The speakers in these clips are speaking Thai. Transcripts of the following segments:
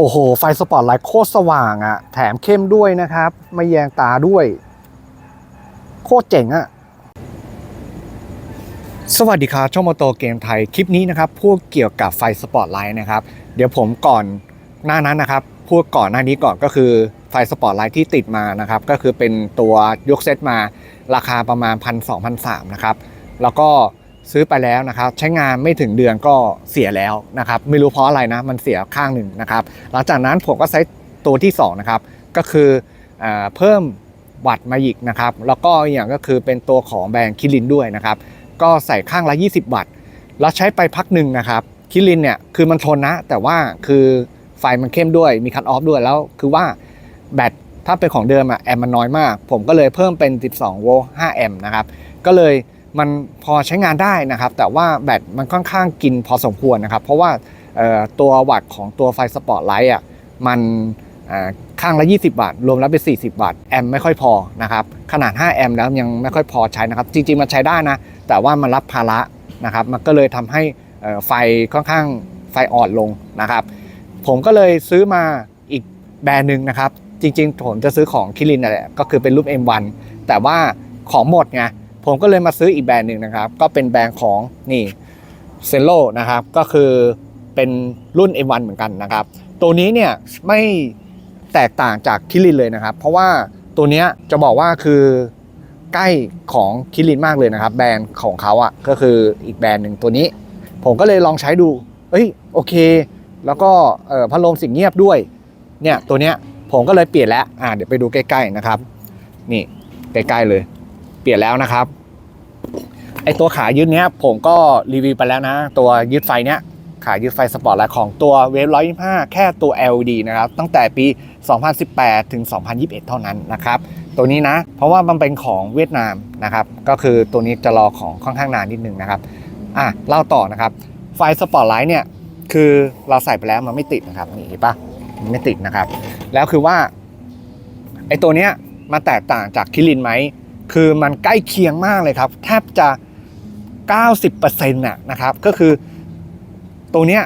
โอ้โห ไฟสปอตไลท์โคตรสว่างอะแถมเข้มด้วยนะครับ ไม่แยงตาด้วย โคตรเจ๋งอะสวัสดีครับช่องมอโตเกมไทย คลิปนี้นะครับพูดเกี่ยวกับไฟสปอตไลท์นะครับ เดี๋ยวผมก่อนหน้านั้นนะครับ พูดก่อนหน้านี้ก่อนก็คือไฟสปอตไลท์ที่ติดมานะครับ ก็คือเป็นตัวยกเซตมาราคาประมาณ1 2 0 0 3นะครับ แล้วก็ ซื้อไปแล้วนะครับใช้งานไม่ถึงเดือนก็เสียแล้วนะครับไม่รู้เพราะอะไรนะมันเสียข้างหนึ่งนะครับหลังจากนั้นผมก็ใช้ตัวที่สองนะครับก็คืออเพิ่มวัตต์มาอีกนะครับแล้วก็อีกอย่างก็คือเป็นตัวของแบรนด์คิรินด้วยนะครับก็ใส่ข้างละ 20 วัตต์แล้วใช้ไปพักหนึ่งนะครับคิรินเนี่ยคือมันทนนะ แต่ว่าคือไฟมันเข้มด้วยมีคัตออฟด้วยแล้วคือว่าแบตถ้าเป็นของเดิมอะแอมมันน้อยมาก ผมก็เลยเพิ่มเป็น 12 โวลต์ 5 แอมป์นะครับ ก็เลย มันพอใช้งานได้นะครับ แต่ว่าแบตมันค่อนข้างกินพอสมควรนะครับ เพราะว่าตัววัตต์ของตัวไฟสปอตไลท์อะมันอ่าข้างละ 20วัตต์รวมแล้วเป็น 40วัตต์แอมไม่ค่อยพอนะครับ ขนาด 5 แอมแล้วยังไม่ค่อยพอใช้นะครับ จริง ๆ มันใช้ได้นะ แต่ว่ามันรับภาระนะครับ มันก็เลยทำให้ไฟค่อนข้างไฟอ่อนลงนะครับ ผมก็เลยซื้อมาอีกแบรนด์หนึ่งนะครับ จริง ๆ ผมจะซื้อของคิรินนั่นแหละ ก็คือเป็นรูป M1 แต่ว่าของหมดไง ผมก็เลยมาซื้ออีกแบรนด์หนึ่งนะครับ ก็เป็นแบรนด์ของนี่เซโลนะครับ ก็คือเป็นรุ่น M1 เหมือนกันนะครับ ตัวนี้เนี่ยไม่แตกต่างจากคิรินเลยนะครับ เพราะว่าตัวนี้จะบอกว่าคือใกล้ของคิรินมากเลยนะครับ แบรนด์ของเขาอะก็คืออีกแบรนด์หนึ่งตัวนี้ ผมก็เลยลองใช้ดู เอ้ยโอเค แล้วก็พัดลมสิ่งเงียบด้วยเนี่ยตัวเนี้ยผมก็เลยเปลี่ยนแล้วอ่าเดี๋ยวไปดูใกล้ๆนะครับ นี่ใกล้ๆเลย ลี่ยนแล้วนะครับไอตัวขายึดเนี้ยผมก็รีวิวไปแล้วนะ ตัวยึดไฟเนี้ยขายึดไฟสปอร์ตไลท์ของตัวเวฟ125แค่ตัว LED นะครับ ตั้งแต่ปี 2018 ถึง 2021 เท่านั้นนะครับ ตัวนี้นะ เพราะว่ามันเป็นของเวียดนามนะครับ ก็คือตัวนี้จะรอของค่อนข้างนานนิดนึงนะครับอะเล่าต่อนะครับ ไฟสปอร์ตไลท์เนี่ย คือเราใส่ไปแล้วมันไม่ติดนะครับ นี่เห็นปะมันไม่ติดนะครับ แล้วคือว่าไอตัวเนี้ยมันแตกต่างจากคิรินไหม คือมันใกล้เคียงมากเลยครับ แทบจะ 90%น่ะนะครับ ก็คือตัวเนี้ย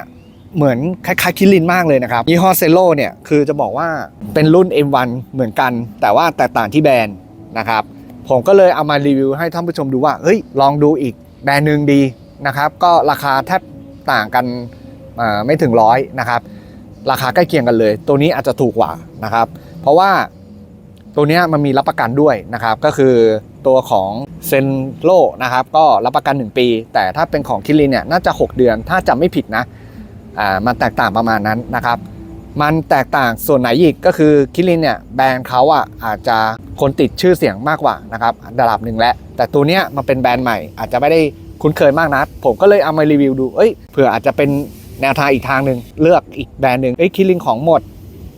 เหมือนคล้ายๆคิรินมากเลยนะครับยี่ห้อเซโลเนี่ยคือจะบอกว่าเป็นรุ่น M1 เหมือนกัน แต่ว่าแตกต่างที่แบรนด์นะครับ ผมก็เลยเอามารีวิวให้ท่านผู้ชมดูว่าเฮ้ยลองดูอีกแบรนด์หนึ่งดีนะครับ ก็ราคาแทบต่างกันไม่ถึงร้อยนะครับ ราคาใกล้เคียงกันเลย ตัวนี้อาจจะถูกกว่านะครับ เพราะว่า ตัวนี้มันมีรับประกันด้วยนะครับก็คือตัวของเซนโลนะครับก็รับประกัน 1 ปี แต่ถ้าเป็นของคิรินเนี่ยน่าจะ 6 เดือนถ้าจำไม่ผิดนะอ่ามันแตกต่างประมาณนั้นนะครับ มันแตกต่างส่วนไหนอีกก็คือคิรินเนี่ยแบรนด์เขาอะอาจจะคนติดชื่อเสียงมากกว่านะครับระดับหนึ่งแล้วแต่ตัวเนี้ยมันเป็นแบรนด์ใหม่อาจจะไม่ได้คุ้นเคยมากนะผมก็เลยเอามารีวิวดูเอ้ยเผื่ออาจจะเป็นแนวทางอีกทางหนึ่งเลือกอีกแบรนด์หนึ่งเอ้ยคิรินของหมด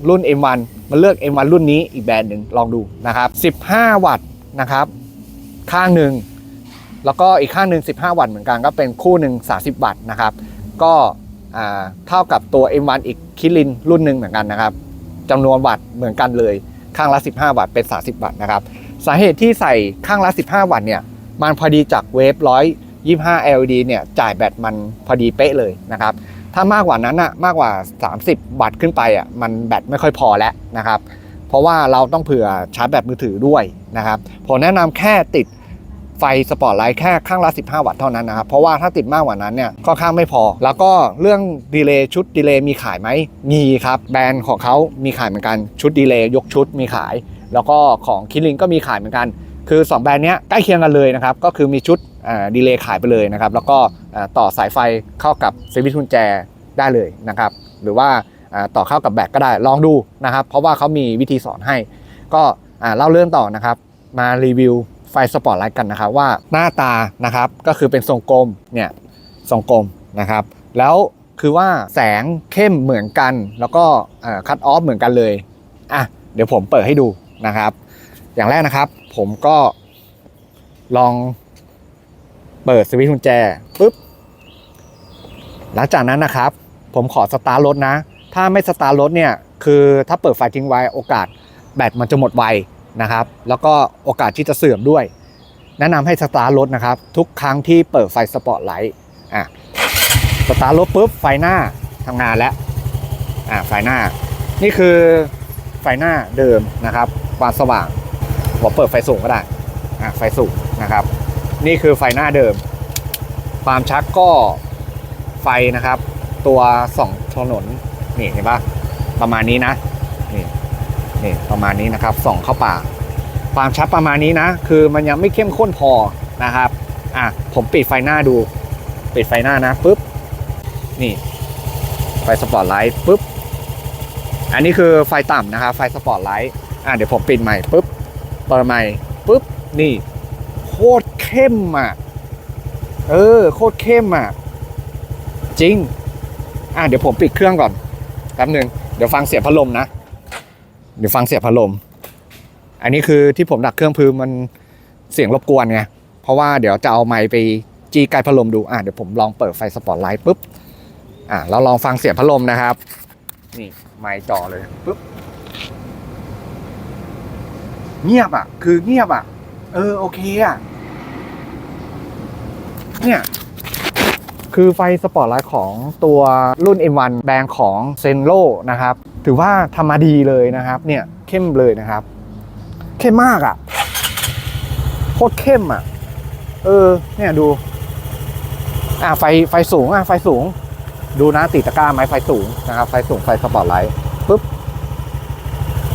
รุ่น M1 มันเลือก M1 รุ่นนี้อีกแบรนด์หนึ่งลองดูนะครับ 15 วัตต์นะครับ ข้างหนึ่งแล้วก็อีกข้างหนึ่ง15 วัตต์เหมือนกันก็เป็นคู่หนึ่ง30 วัตต์นะครับ ก็เท่ากับตัว M1 อีกคิรินรุ่นหนึ่งเหมือนกันนะครับจำนวนวัตต์เหมือนกันเลยข้างละ 15 วัตต์เป็น 30 วัตต์นะครับสาเหตุที่ใส่ข้างละ 15 วัตต์เนี่ยมันพอดีจากเวฟ125 LED เนี่ยจ่ายแบตมันพอดีเป๊ะเลยนะครับ ถ้ามากกว่านั้นอะมากกว่า 30 วัตต์ขึ้นไปอะมันแบตไม่ค่อยพอแล้วนะครับ เพราะว่าเราต้องเผื่อชาร์จแบตมือถือด้วยนะครับผมแนะนำแค่ติดไฟสปอตไลท์แค่ข้างละ 15 วัตต์เท่านั้นนะครับ เพราะว่าถ้าติดมากกว่านั้นเนี่ยค่อนข้างไม่พอ แล้วก็เรื่องดีเลย์ชุดดีเลย์มีขายไหมมีครับ แบรนด์ของเขามีขายเหมือนกันชุดดีเลย์ยกชุดมีขาย แล้วก็ของคิรินก็มีขายเหมือนกัน คือ 2 แบรนด์นี้ใกล้เคียงกันเลยนะครับ ก็คือมีชุดดีเลย์ขายไปเลยนะครับ แล้วก็ต่อสายไฟเข้ากับสวิตช์กุญแจได้เลยนะครับ หรือว่าต่อเข้ากับแบตก็ได้ ลองดูนะครับ เพราะว่าเขามีวิธีสอนให้ ก็เล่าเรื่องต่อนะครับ มารีวิวไฟสปอร์ตไลท์กันนะครับ ว่าหน้าตานะครับ ก็คือเป็นทรงกลมเนี่ยทรงกลมนะครับ แล้วคือว่าแสงเข้มเหมือนกัน แล้วก็คัตออฟเหมือนกันเลย อะ เดี๋ยวผมเปิดให้ดูนะครับ อย่างแรกนะครับ ผมก็ลองเปิดสวิตช์กุญแจปุ๊บหลังจากนั้นนะครับ ผมขอสตาร์ทรถนะ ถ้าไม่สตาร์ทรถเนี่ยคือถ้าเปิดไฟทิ้งไว้โอกาสแบตมันจะหมดไวนะครับ แล้วก็โอกาสที่จะเสื่อมด้วย แนะนำให้สตาร์ทรถนะครับ ทุกครั้งที่เปิดไฟสปอตไลท์อะสตาร์ทรถปุ๊บไฟหน้าทำงานแล้วอะไฟหน้า นี่คือไฟหน้าเดิมนะครับความสว่าง ผมเปิดไฟสูงก็ได้อะไฟสูงนะครับ นี่คือไฟหน้าเดิม ความชักก็ไฟนะครับ ตัวส่องถนนนี่เห็นปะประมาณนี้นะนี่นี่ประมาณนี้นะครับส่องเข้าป่า ความชัดประมาณนี้นะ คือมันยังไม่เข้มข้นพอนะครับอะผมปิดไฟหน้าดู ปิดไฟหน้านะปุ๊บนี่ไฟสปอตไลท์ปุ๊บอันนี้คือไฟต่ำนะครับไฟสปอตไลท์อะเดี๋ยวผมปิดใหม่ปุ๊บ ปิดใหม่ปุ๊บนี่ โคตรเข้มอะ เออ โคตรเข้มอะ จริง อะเดี๋ยวผมปิดเครื่องก่อนแป๊บหนึงเดี๋ยวฟังเสียงพัดลมนะ เดี๋ยวฟังเสียงพัดลม อันนี้คือที่ผมดักเครื่องพื้นมันเสียงรบกวนไง เพราะว่าเดี๋ยวจะเอาไมค์ไปจี้ใกล้พัดลมดู อะเดี๋ยวผมลองเปิดไฟสปอตไลท์ปุ๊บ อะเราลองฟังเสียงพัดลมนะครับ นี่ไมค์จ่อเลยปุ๊บ เงียบอะ คือเงียบอะ เออ โอเคอะ เนี่ย คือไฟสปอร์ตไลท์ของตัวรุ่น M1 แบรนด์ของเซนโ o นะครับ ถือว่าทำมาดีเลยนะครับ เนี่ย เข้มเลยนะครับ เข้มมากอะ โคตรเข้มอะ เออ เนี่ยดู อะไฟไฟสูงอะ ไฟสูง ดูนะติดตะกร้าไหมไฟสูงนะครับ ไฟสูงไฟสปอร์ตไลท์ปุ๊บ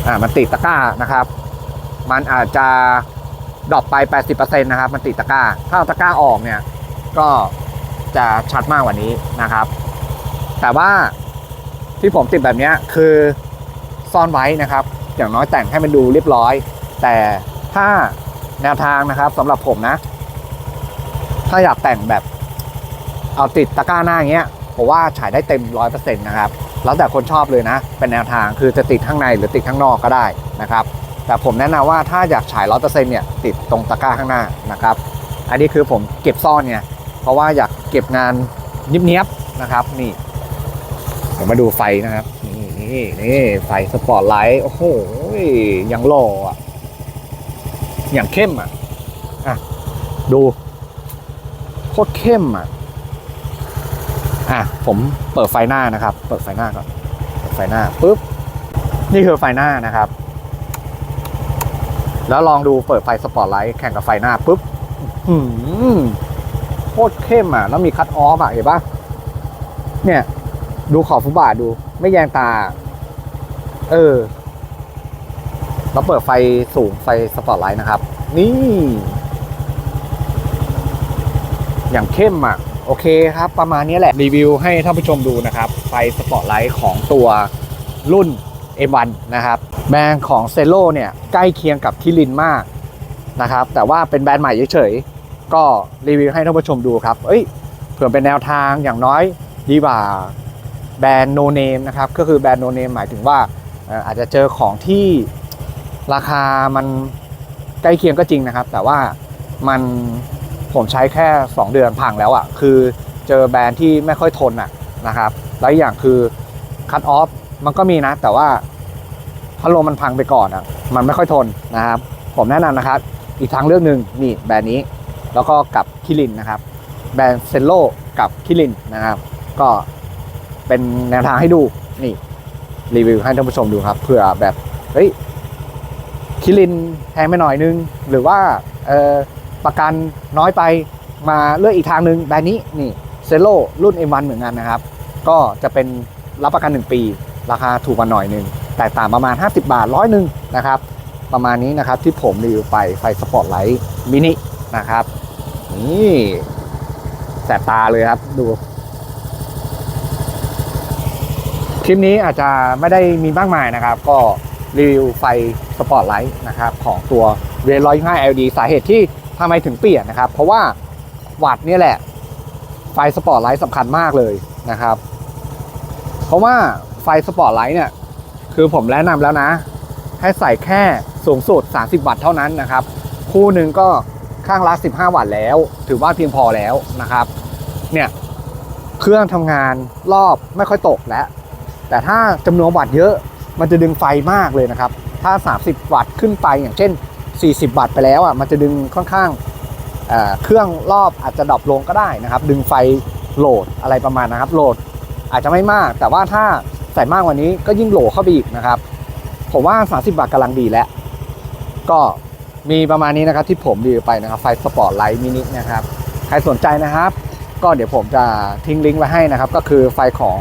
อ่า มันติดตะกร้านะครับ มันอาจจะดรอปไป 80%นะครับ มันติดตะกร้า ถ้าตะกร้าออกเนี่ย ก็จะชัดมากกว่านี้นะครับ แต่ว่าที่ผมติดแบบเนี้ยคือซ่อนไว้นะครับ อย่างน้อยแต่งให้มันดูเรียบร้อย แต่ถ้าแนวทางนะครับสำหรับผมนะ ถ้าอยากแต่งแบบเอาติดตะกร้าหน้าอย่างเงี้ยผมว่าฉายได้เต็มร้อยเปอร์เซ็นต์นะครับ แล้วแต่คนชอบเลยนะ เป็นแนวทางคือจะติดข้างในหรือติดข้างนอกก็ได้นะครับ แต่ผมแนะนำว่าถ้าอยากฉายร้อยเปอร์เซ็นต์เนี่ยติดตรงตะกร้าข้างหน้านะครับ อันนี้คือผมเก็บซ่อนไงเพราะว่าอยากเก็บงานเนียบๆนะครับนี่เดี๋ยวมาดูไฟนะครับ นี่นี่นี่ไฟสปอตไลท์โอ้โหยังหล่ออะอย่างเข้มอะอะดูโคตรเข้มอะอะผมเปิดไฟหน้านะครับ เปิดไฟหน้าก่อนเปิดไฟหน้าปุ๊บนี่คือไฟหน้านะครับ แล้วลองดูเปิดไฟสปอตไลท์แข่งกับไฟหน้าปุ๊บหืมโคตรเข้มอะ แล้วมีคัตออฟอะเห็นปะเนี่ย ดูขอบฟุตบาทดู ไม่แยงตา เออ แล้วเปิดไฟสูงไฟสปอตไลท์นะครับ นี่ อย่างเข้มอะ โอเคครับ ประมาณนี้แหละ รีวิวให้ท่านผู้ชมดูนะครับ ไฟสปอตไลท์ของตัวรุ่น M1 นะครับ แบรนด์ของเซโ o เนี่ยใกล้เคียงกับคิรินมากนะครับ แต่ว่าเป็นแบรนด์ใหม่เฉยๆ ก็รีวิวให้ท่านผู้ชมดูครับ เอ้ย เผื่อเป็นแนวทางอย่างน้อยดีกว่าแบรนด์โนเนมนะครับ ก็คือแบรนด์โนเนมหมายถึงว่าอาจจะเจอของที่ราคามันใกล้เคียงก็จริงนะครับ แต่ว่ามันผมใช้แค่ 2 เดือนพังแล้วอะ่ะ คือเจอแบรนด์ที่ไม่ค่อยทนอะนะครับ แล้วอกอย่างคือคัตออฟ มันก็มีนะ แต่ว่าพัดลมมันพังไปก่อนอะ มันไม่ค่อยทนนะครับ ผมแนะนำนะครับ อีกทางเลือกหนึ่งนี่แบรนด์นี้ แล้วก็กับคิรินนะครับ แบรนด์เซนโลกับคิรินนะครับ ก็เป็นแนวทางให้ดูนี่รีวิวให้ท่านผู้ชมดูครับเผื่อแบบเฮ้ยคิรินแพงไปหน่อยนึง หรือว่าเออประกันน้อยไปมาเลือกอีกทางหนึ่งแบรนด์นี้นี่เซโลรุ่น M1 เหมือนกันนะครับ ก็จะเป็นรับประกัน 1 ปี ราคาถูกกว่าหน่อยหนึงแตกต่างประมาณ 50 บาทร้อยหนึ่งนะครับ ประมาณนี้นะครับที่ผมรีวิวไปไฟสปอตไลท์มินินะครับนี่แสบตาเลยครับดู คลิปนี้อาจจะไม่ได้มีมากมายนะครับ ก็รีวิวไฟสปอตไลท์นะครับของตัวเรน125 LED สาเหตุที่ทำไมถึงเปลี่ยนนะครับ เพราะว่าวัดเนี่ยแหละ ไฟสปอตไลท์สำคัญมากเลยนะครับ เพราะว่า ไฟสปอตไลท์เนี่ยคือผมแนะนำแล้วนะ ให้ใส่แค่สูงสุด 30 วัตต์เท่านั้นนะครับ คู่หนึ่งก็ข้างละ 15 วัตต์แล้ว ถือว่าเพียงพอแล้วนะครับ เนี่ยเครื่องทำงานรอบไม่ค่อยตกแล้ว แต่ถ้าจำนวนวัตต์เยอะมันจะดึงไฟมากเลยนะครับ ถ้า 30 วัตต์ขึ้นไปอย่างเช่น 40 วัตต์ไปแล้วอะมันจะดึงค่อนข้างเเครื่องรอบอาจจะดรอปลงก็ได้นะครับ ดึงไฟโหลดอะไรประมาณนะครับโหลดอาจจะไม่มาก แต่ว่าถ้า ใส่มากกว่านี้ก็ยิ่งโหลเข้าไปอีกนะครับ ผมว่า 30 บาทกำลังดีแล้ว ก็มีประมาณนี้นะครับที่ผมรีวิวไปนะครับ ไฟสปอร์ตไลท์มินินะครับ ใครสนใจนะครับ ก็เดี๋ยวผมจะทิ้งลิงก์ไว้ให้นะครับ ก็คือไฟของ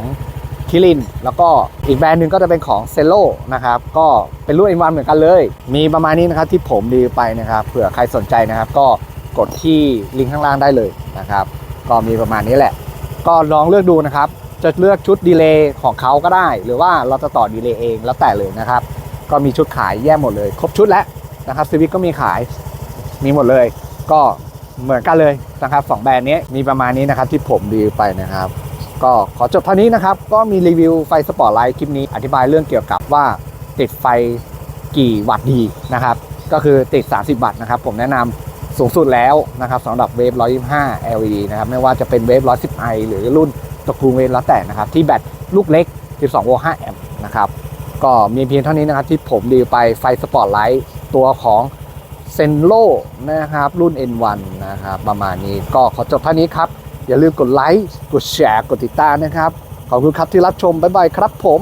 คิริน แล้วก็อีกแบรนด์หนึ่งก็จะเป็นของเซโลนะครับ ก็เป็นรุ่น M1 เหมือนกันเลย มีประมาณนี้นะครับที่ผมรีวิวไปนะครับ เผื่อใครสนใจนะครับ ก็กดที่ลิงก์ข้างล่างได้เลยนะครับ ก็มีประมาณนี้แหละ ก็ลองเลือกดูนะครับ จะเลือกชุดดีเลย์ของเขาก็ได้ หรือว่าเราจะต่อดีเลย์เองแล้วแต่เลยนะครับ ก็มีชุดขายแยกหมดเลย ครบชุดแล้วนะครับซีวิกก็มีขายมีหมดเลย ก็เหมือนกันเลยนะครับสองแบรนด์นี้มีประมาณนี้นะครับที่ผมรีวิวไปนะครับ ก็ขอจบเท่านี้นะครับ ก็มีรีวิวไฟสปอร์ตไลท์คลิปนี้อธิบายเรื่องเกี่ยวกับว่าติดไฟกี่วัตต์ดีนะครับ ก็คือติด 30 วัตต์นะครับ ผมแนะนำสูงสุดแล้วนะครับสำหรับเวฟ125 LED นะครับ ไม่ว่าจะเป็นเวฟ 110i หรือรุ่น ตระกูลเวฟแล้วแต่นะครับ ที่แบตลูกเล็ก 12 โวลต์ 5 แอมป์นะครับ ก็มีเพียงเท่านี้นะครับที่ผมดีไปไฟสปอร์ตไลท์ตัวของเซนโลนะครับ รุ่น N1 นะครับ ประมาณนี้ก็ขอจบเท่านี้ครับ อย่าลืมกดไลค์ กดแชร์ กดติดตามนะครับ ขอบคุณครับที่รับชม บ๊ายบายครับผม